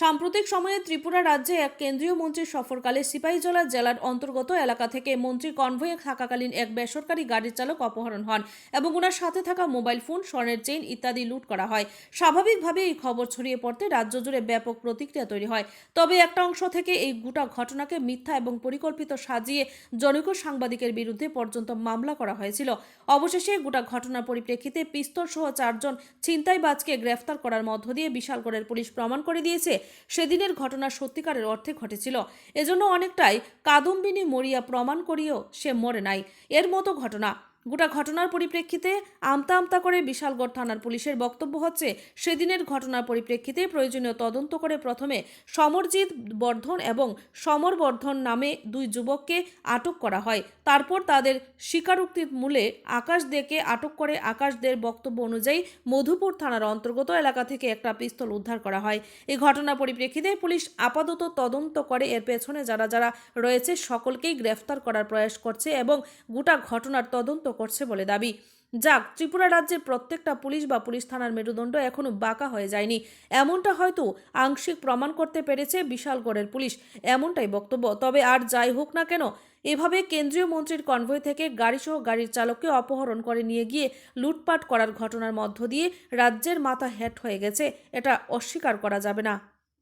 সাম্প্রতিক সময়ে ত্রিপুরা রাজ্যে এক কেন্দ্রীয় মন্ত্রীর সফরকালে সিপাহীজলা জেলার অন্তর্গত এলাকা থেকে মন্ত্রী কনভয়ে থাকাকালীন এক বেসরকারি গাড়ির চালক অপহরণ হন এবং ওনার সাথে থাকা মোবাইল ফোন, স্বর্ণের চেইন ইত্যাদি লুট করা হয়। স্বাভাবিকভাবে এই খবর ছড়িয়ে পড়তে রাজ্য জুড়ে ব্যাপক প্রতিক্রিয়া তৈরি হয়। তবে একটা অংশ থেকে এই গোটা ঘটনাকে মিথ্যা এবং পরিকল্পিত সাজিয়ে জনৈক সাংবাদিকের বিরুদ্ধে পর্যন্ত মামলা করা হয়েছিল। অবশেষে গোটা ঘটনার পরিপ্রেক্ষিতে পিস্তল সহ চারজন ছিনতাইবাজকে গ্রেফতার করার মধ্য দিয়ে বিশালগড়ের পুলিশ প্রমাণ করে দিয়েছে। সেদিনের ঘটনা সত্যিকারের অর্থে ঘটেছিল। এজন্য অনেকটাই কাদম্বিনী মরিয়া প্রমাণ করিয়েও সে মরে নাই। এর মতো ঘটনা গোটা ঘটনার পরিপ্রেক্ষিতে আমতা আমতা করে বিশালগড় থানার পুলিশের বক্তব্য হচ্ছে, সেদিনের ঘটনার পরিপ্রেক্ষিতে প্রয়োজনীয় তদন্ত করে প্রথমে সমরজিৎ বর্ধন এবং সমর বর্ধন নামে দুই যুবককে আটক করা হয়। তারপর তাদের স্বীকারোক্তির মূলে আকাশ দেকে আটক করে আকাশদের বক্তব্য অনুযায়ী মধুপুর থানার অন্তর্গত এলাকা থেকে একটা পিস্তল উদ্ধার করা হয়। এই ঘটনার পরিপ্রেক্ষিতে পুলিশ আপাতত তদন্ত করে এর পেছনে যারা যারা রয়েছে সকলকেই গ্রেফতার করার প্রয়াস করছে এবং গোটা ঘটনার তদন্ত করছে বলে দাবি। যাক, ত্রিপুরা রাজ্যের প্রত্যেকটা পুলিশ বা পুলিশ থানার মেরুদণ্ড এখনও বাঁকা হয়ে যায়নি। এমনটা হয়তো আংশিক প্রমাণ করতে পেরেছে বিশালগড়ের পুলিশ। এমনটাই বক্তব্য। তবে আর যাই হোক না কেন, এভাবে কেন্দ্রীয় মন্ত্রীর কনভয় থেকে গাড়িসহ গাড়ির চালককে অপহরণ করে নিয়ে গিয়ে লুটপাট করার ঘটনার মধ্য দিয়ে রাজ্যের মাথা হ্যাট হয়ে গেছে। এটা অস্বীকার করা যাবে না।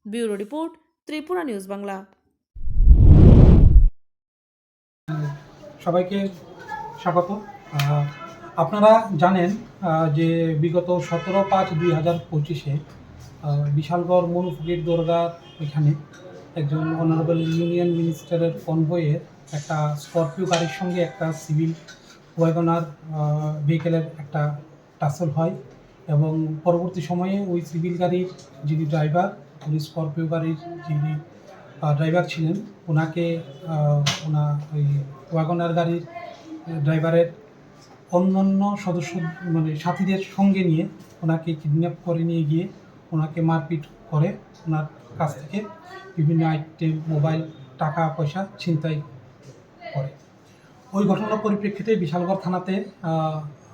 Bureau report, Tripura News Bangla. সবাইকে স্বাগত। আপনারা জানেন যে বিগত সতেরো পাঁচ দুই হাজার পঁচিশে বিশালগড় মনুফুকির দরগার এখানে একজন অনারেবল ইউনিয়ন মিনিস্টারের কনভয়ে একটা স্করপিও গাড়ির সঙ্গে একটা সিভিল ওয়াগনার ভেহিকেলের একটা টাসল হয় এবং পরবর্তী সময়ে ওই সিভিল গাড়ির যিনি ড্রাইভার উনি স্করপিও গাড়ির যিনি ড্রাইভার ছিলেন, ওনাকে ওনা ওই ওয়াগনার গাড়ির ড্রাইভারের অন্যান্য সদস্য মানে সাথীদের সঙ্গে নিয়ে ওনাকে কিডন্যাপ করে নিয়ে গিয়ে ওনাকে মারপিট করে ওনার কাছ থেকে বিভিন্ন আইটেম মোবাইল টাকা, পয়সা ছিনতাই করে। ওই ঘটনার পরিপ্রেক্ষিতে বিশালগড় থানাতে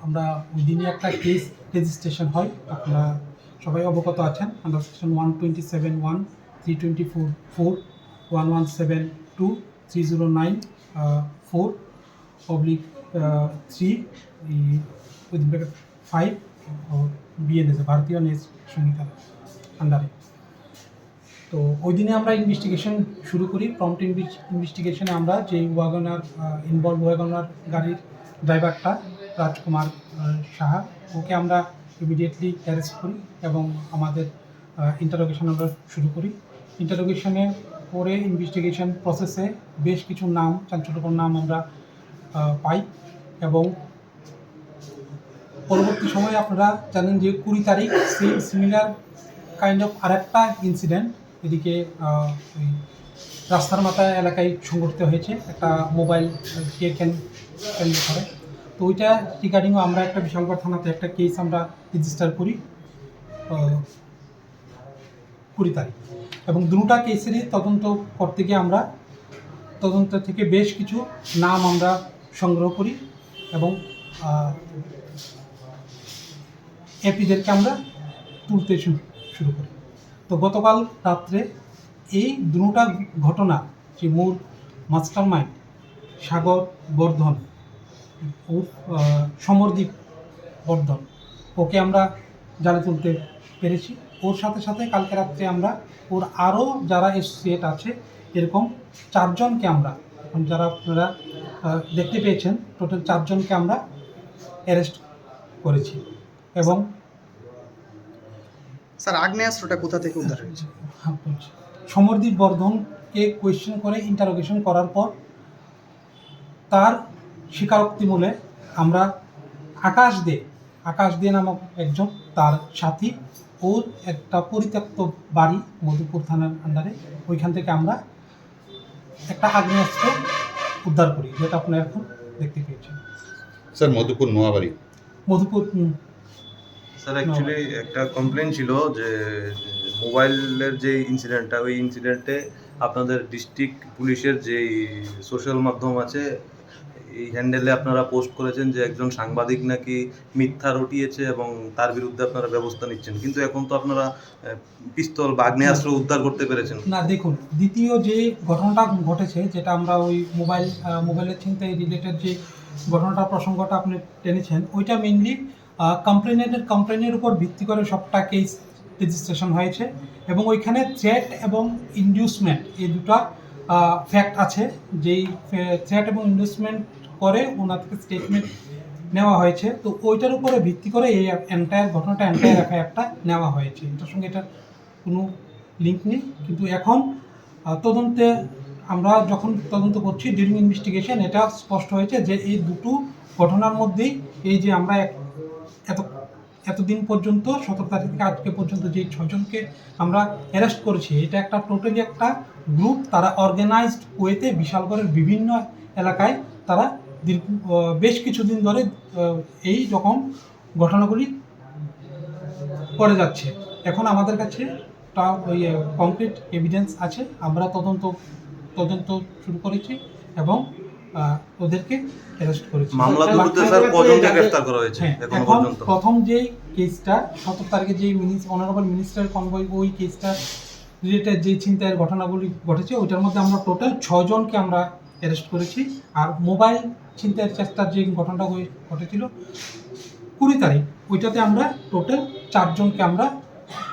আমরা ওই দিনই একটা কেস রেজিস্ট্রেশন হয়। আপনারা সবাই অবগত আছেন। Under section one twenty seven one three twenty four four one one seven two three zero nine four three with bracket five B N S ভারতীয় নেস সংহিতা আন্ডারে তো ওই দিনে আমরা ইনভেস্টিগেশন শুরু করি প্রম্পট ইনভেস্টিগেশনে আমরা যে ওয়াগনার ইনভলভ ওয়াগনার গাড়ির ড্রাইভারটা রাজকুমার সাহা, ওকে আমরা ইমিডিয়েটলি অ্যারেস্ট করি এবং আমাদের ইন্টারোগেশন আমরা শুরু করি। ইন্টারোগেশনে পরে ইনভেস্টিগেশন প্রসেসে বেশ কিছু নাম, চাঞ্চল্যকর নাম আমরা পাই এবং পরবর্তী সময়ে আপনারা জানেন যে কুড়ি তারিখ সেম সিমিলার কাইন্ড অফ আরেকটা ইনসিডেন্ট এদিকে রাস্তার মাথা এলাকায় সংঘটিত হয়েছে, একটা মোবাইল কে কেন কেন্দ্র করে। তো ওইটা রিগার্ডিংও আমরা একটা বিশালগড় থানাতে একটা কেস আমরা রেজিস্টার করি কুড়ি তারিখ। এবং দুটা কেসেরই তদন্ত করতে গিয়ে আমরা, তদন্ত থেকে বেশ কিছু নাম আমরা সংগ্রহ করি এবং এপিদেরকে আমরা তুলতে শুরু করি। তো গতকাল রাত্রে এই দুটা ঘটনা যে মূল মাস্টার মাইন্ড সাগর বর্ধন ও আহ, বর্ধন ওকে আমরা জালে তুলতে পেরেছি। ওর সাথে সাথে কালকে রাত্রে আমরা ওর আরও যারা এসোসিয়েট আছে এরকম চারজনকে আমরা যারা আপনারা দেখতে পেয়েছেন টোটাল চারজনকে আমরা অ্যারেস্ট করেছি এবং স্যার আগ্নেয়াস্ত্রটা কোথা থেকে উদ্ধার হয়েছে হ্যাঁ। সমরদীপ বর্ধনকে কোয়েশ্চেন করে ইন্টারোগেশন করার পর তার স্বীকারোক্তিমূলে আমরা আকাশ দে আকাশ দে নামক একজন তার সাথী ওর একটা পরিত্যক্ত বাড়ি মধুপুর থানার আন্ডারে ওইখান থেকে আমরা একটা আগ্নেয়াস্ত্র উদ্ধার করি যেটা আপনারা এখন দেখতে পেয়েছেন। Sir Madhupur Noabari. Madhupur sir actually একটা কমপ্লেন ছিল যে যে মোবাইলের যে ইনসিডেন্টটা ওই ইনসিডেন্টে আপনাদের ডিস্ট্রিক্ট পুলিশের যেই সোশ্যাল মাধ্যম আছে এই হ্যান্ডেলে আপনারা পোস্ট করেছেন যে একজন সাংবাদিক নাকি মিথ্যা রটিয়েছে এবং তার বিরুদ্ধে আপনারা ব্যবস্থা নিচ্ছেন। কিন্তু এখন তো আপনারা পিস্তল বা আগ্নেয়াস্ত্র উদ্ধার করতে পেরেছেন। না, দেখুন, দ্বিতীয় যে ঘটনাটা ঘটেছে, যেটা আমরা ওই মোবাইল মোবাইলের চিন্তায় রিলেটেড যে ঘটনাটা প্রসঙ্গটা আপনি টেনেছেন, ওইটা মেনলি কমপ্লেনের কমপ্লেনের উপর ভিত্তি করে সবটা কেস রেজিস্ট্রেশন হয়েছে এবং ওইখানে থ্রেট এবং ইন্ডিউসমেন্ট এই দুটো ফ্যাক্ট আছে। যেই থ্রেট এবং ইন্ডিউসমেন্ট করে ওনার থেকে স্টেটমেন্ট নেওয়া হয়েছে। তো ওইটার উপরে ভিত্তি করে এই এন্টায়ার ঘটনাটা এন্টায়ার এফআইআরটা নেওয়া হয়েছে। এটার সঙ্গে এটার কোনো লিঙ্ক নেই। কিন্তু এখন তদন্তে আমরা যখন তদন্ত করছি ডিউরিং ইনভেস্টিগেশন এটা স্পষ্ট হয়েছে যে এই দুটো ঘটনার মধ্যেই এই যে আমরা এত, এতদিন পর্যন্ত, সতেরো তারিখ থেকে আজকে পর্যন্ত যে ছজনকে আমরা অ্যারেস্ট করেছি, এটা একটা টোটালি একটা গ্রুপ তারা অর্গানাইজড ওয়েতে বিশালগড়ের বিভিন্ন এলাকায় তারা দীর্ঘ বেশ কিছুদিন ধরে এই রকম ঘটনাগুলি করে যাচ্ছে। এখন আমাদের কাছে তা ওই কংক্রিট এভিডেন্স আছে। আমরা তদন্ত তদন্ত শুরু করেছি এবং ওদেরকে অ্যারেস্ট করেছি। মামলা স্যার কজনকে গ্রেফতার করা হয়েছে হ্যাঁ এখন পর্যন্ত। প্রথম যে কেসটা সতেরো তারিখে যে অনারেবল মিনিস্টার কনভয় ওই কেসটা রিলেটেড যে চিন্তায়ের ঘটনাগুলি ঘটেছে ওইটার মধ্যে আমরা টোটাল ছজনকে আমরা অ্যারেস্ট করেছি। আর মোবাইল চিন্তায়ের চেষ্টার যে ঘটনাটা হয়ে- ঘটেছিল কুড়ি তারিখ ওইটাতে আমরা টোটাল চারজনকে আমরা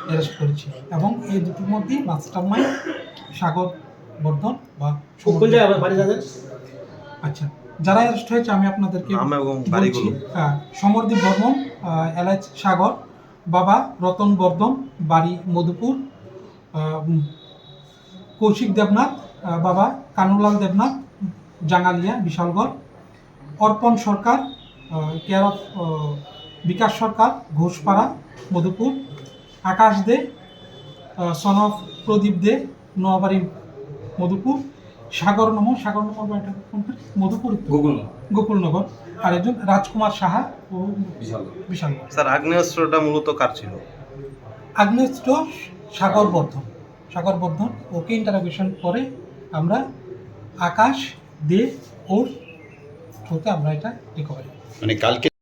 অ্যারেস্ট করেছি এবং এই দুটোর মধ্যেই মাস্টার মাইন্ড সাগর বর্ধন বা আচ্ছা যারা অ্যারেস্ট হয়েছে আমি আপনাদেরকে হ্যাঁ সমরদীপ বর্মন এলএচ সাগর বাবা রতন বর্ধন বাড়ি মধুপুর কৌশিক দেবনাথ বাবা কানুলাল Debnath Jangalia Bishalgarh. Arpan Sarkar care of Bikash Sarkar Ghoshpara Madhupur. Akash Dey son of Pradip Dey Noabari Madhupur. Sagar Nam Sagar Nam? Madhupur? Gokulnagar. আর একজন রাজকুমার সাহা ও বিশাল বিশালগড়। স্যার আগ্নেয়াস্ত্রটা মূলত কার ছিল? আগ্নেয়স্ত্র সাগর বর্ধন সাগর বর্ধন ওকে ইন্টারোগেশন করে আমরা আকাশ দে ওর থ্রুতে আমরা এটা রিকভারি মানে কালকে